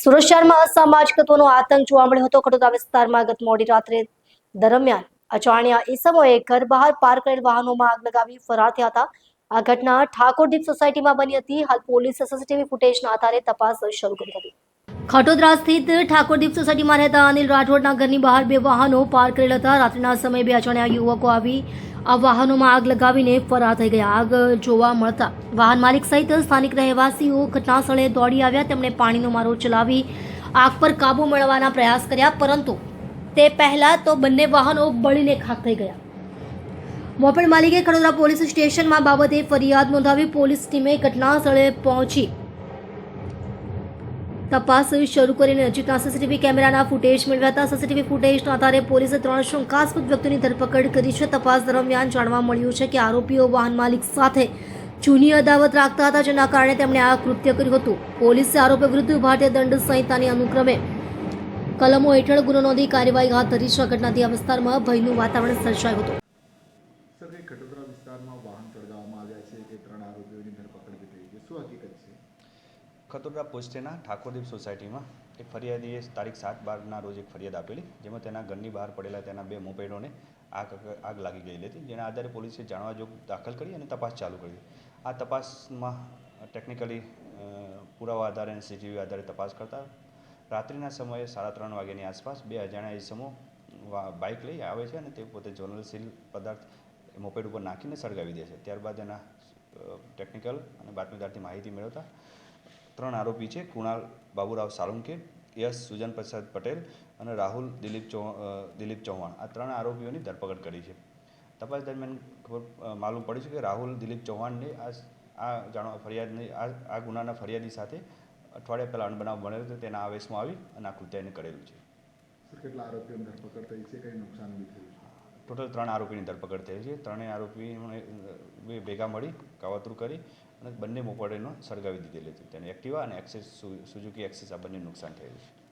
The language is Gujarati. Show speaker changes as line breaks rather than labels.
સુરત શહેરમાં તત્વોનો આતંક જોવા મળ્યો હતો. ખડોદરા વિસ્તારમાં ગત મોડી રાત્રે દરમિયાન અજાણ્યા ઈસમોએ ઘર બહાર પાર્ક કરેલ વાહનોમાં આગ લગાવી ફરાર થયા હતા. આ ઘટના ઠાકોરદીપ સોસાયટીમાં બની હતી. હાલ પોલીસે સીસીટીવી ફૂટેજના આધારે તપાસ શરૂ કરી હતી ખટોદરા સ્થિત ઠાકોરદીપ સોસાયટીમાં રહેતા અનિલ રાઠોડના ઘરની બહાર બે વાહનો પાર્ક કરેલ હતા રાત્રિના સમયે બે અજાણ્યા યુવકો આવી આ વાહનોમાં આગ લગાવીને ફરાર થઈ ગયા. આગ જોવા મળતા વાહન માલિક સહિત સ્થાનિક રહેવાસીઓ ઘટના સ્થળે દોડી આવ્યા. તેમણે પાણીનો મારો ચલાવી આગ પર કાબુ મેળવવાના પ્રયાસ કર્યા, પરંતુ તે પહેલાં તો બંને વાહનો બળીને ખાક થઈ ગયા. મોપેડ માલિકે ખડોદરા પોલીસ સ્ટેશનમાં બાબતે ફરિયાદ નોંધાવી પોલીસ ટીમે ઘટના સ્થળે પહોંચી તપાસ શરૂ કરીને નજીકના સીસીટીવી કેમેરાના ફૂટેજ મેળવ્યા સીસીટીવી ફૂટેજના આધારે પોલીસે ત્રણ શંકાસ્પદ વ્યક્તિની ધરપકડ કરી છે. તપાસ દરમિયાન જાણવા મળ્યું છે કે આરોપીઓ વાહન માલિક સાથે જૂની અદાવત રાખતા હતા, જેના કારણે તેમણે આ કૃત્ય કર્યું હતું. પોલીસે આરોપી વિરુદ્ધ ભારતીય દંડ સંહિતાની અનુક્રમે કલમો હેઠળ ગુનો નોંધી કાર્યવાહી હાથ ધરી છે. ઘટનાથી આ વિસ્તારમાં ભયનું વાતાવરણ સર્જાયું હતું.
વિસ્તારમાં વાહન સળગાવવામાં આવ્યા છે કે ત્રણ આરોપીઓની ધરપકડ થઈ છે? શું હકીકત છે?
ખતોદરા પોસ્ટેના ઠાકોરદીપ સોસાયટીમાં એક ફરિયાદીએ તારીખ સાત બારના રોજ એક ફરિયાદ આપેલી, જેમાં તેના ઘરની બહાર પડેલા તેના બે મોપેડોને આગ આગ લાગી ગયેલી હતી, જેના આધારે પોલીસે જાણવા જોગ દાખલ કરી અને તપાસ ચાલુ કરી. આ તપાસમાં ટેકનિકલી પુરાવા આધારે અને સીસીટીવી આધારે તપાસ કરતા રાત્રિના સમયે સાડા ત્રણ વાગ્યાની આસપાસ બે અજાણ્યા ઇસમો બાઇક લઈ આવે છે અને તે પોતે જ્વલનશીલ પદાર્થ મોપેડ ઉપર નાખીને સળગાવી દે છે. ત્યારબાદ એના ટેકનિકલ અને બાતમીદારથી માહિતી મેળવતા ત્રણ આરોપી છે, કુણાલ બાબુરાવ સાળુંકે યશ સુજન પ્રસાદ પટેલ અને રાહુલ દિલીપ દિલીપ ચૌહાણ. આ ત્રણ આરોપીઓની ધરપકડ કરી છે. તપાસ દરમિયાન ખબર માલુમ પડ્યું છે કે રાહુલ દિલીપ ચૌહાણને આ આ જાણવા ફરિયાદની, આ આ ગુનાના ફરિયાદી સાથે અઠવાડિયા પહેલાં અણબનાવ બનેલો હતો, તેના આવેશમાં આવી અને આ કૃત્યને કરેલું છે.
કેટલા આરોપીઓની ધરપકડ થઈ છે, કંઈ નુકસાન બી થયું
ટોટલ ત્રણ આરોપીની ધરપકડ થઈ છે. ત્રણેય આરોપીઓને ભેગા મળી, કાવતરું કરી અને બંને મોપેડોનો સળગાવી દીધેલી હતી. તેને એક્ટિવા અને એક્સેસ સુઝુકી એક્સેસ આ બંને નુકસાન થયેલું છે.